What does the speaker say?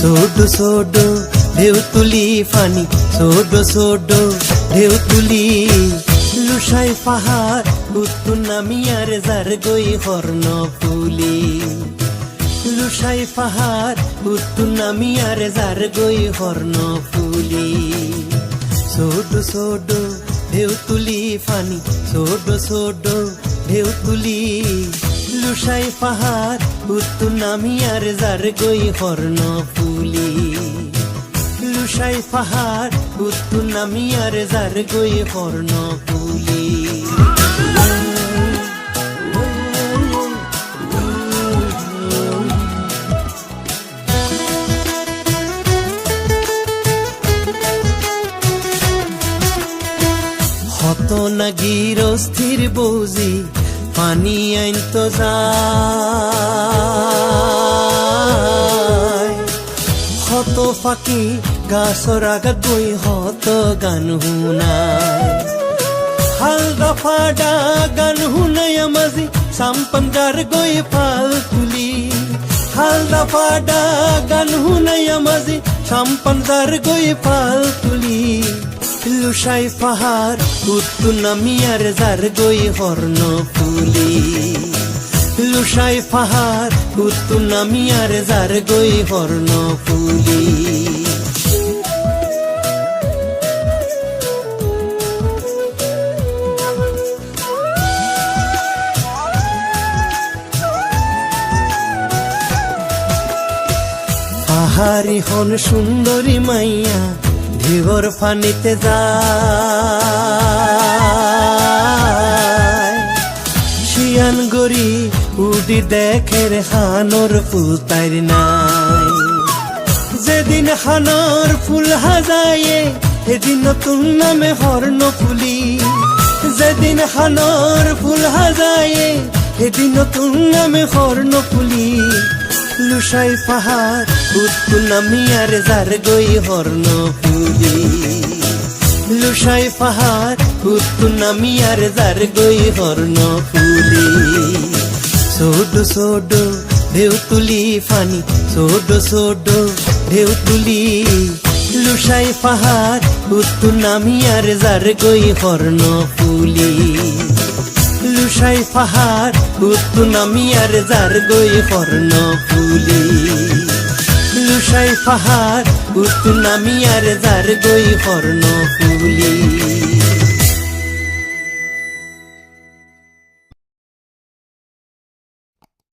সোডো সোডো ঢেউ তুলি ফানি সোডো সোডো ঢেউ তুলি লুসাই পাহাড় উত্তু নামিয়ার যার গই হর্ণ ফুলি লুসাই পাহাড় উত্তু নামিয়ার যার গই হর্ণ ফুলি সোডো সোডো ঢেউ তুলি ফানি সোডো সোডো ঢেউ তুলি লুসাই পাহাড় উত্তু নামিয়ার যার গই হর্ণ ফুলি। লুসাই পাহাড় উত্তু নামিয়ার যার গই হর্ণ ফুলি। হত না গিরস্থির বৌজি পানি আইন তো হত ফাঁকি গাছর আগা গই হত গান হুনায় হালদা ফাডা গান হুনাই আমাজি সাম্পন গার গই ফাল তুলি। হালদা ফাডা গান হুনাই আমাজি সাম্পন গার গই ফাল তুলি। লুসাই পাহাড় উত্তু নামিয়ার যার গই হর্ণ ফুলি। লুসাই পাহাড় উত্তু নামিয়ার যার গই হর্ণ ফুলি। পাহাড়ি হন সুন্দরী মাইয়া ঢেউর ফানিতে যায়। শিয়ান গরি উডি দেখের হানর ফুল তাইর নাই। যেদিন হানর ফুল হাজায়ে সেদিন নতুন নামে হর্ণ ফুলি। যেদিন হানর ফুল হাজায়ে সেদিন নতুন নামে হর্ণ ফুলি। লুসাই পাহাড় উত্তু নামিয়ার যার গই হর্ণ ফুলি লুসাই পাহাড় উত্তু নামিয়ার যার গই হর্ণ ফুলি সোডো সোডো ঢেউ তুলি ফানি, সোডো সোডো ঢেউ তুলি। লুসাই পাহাড় উত্তু নামিয়ার যার গই হর্ণ ফুলি লুসাই পাহাড় উত্তু নামিয়ার যার গই হর্ণ ফুলি। লুসাই ফাহার উত্তু নামিয়ার যার গই হর্ণ ফুলি।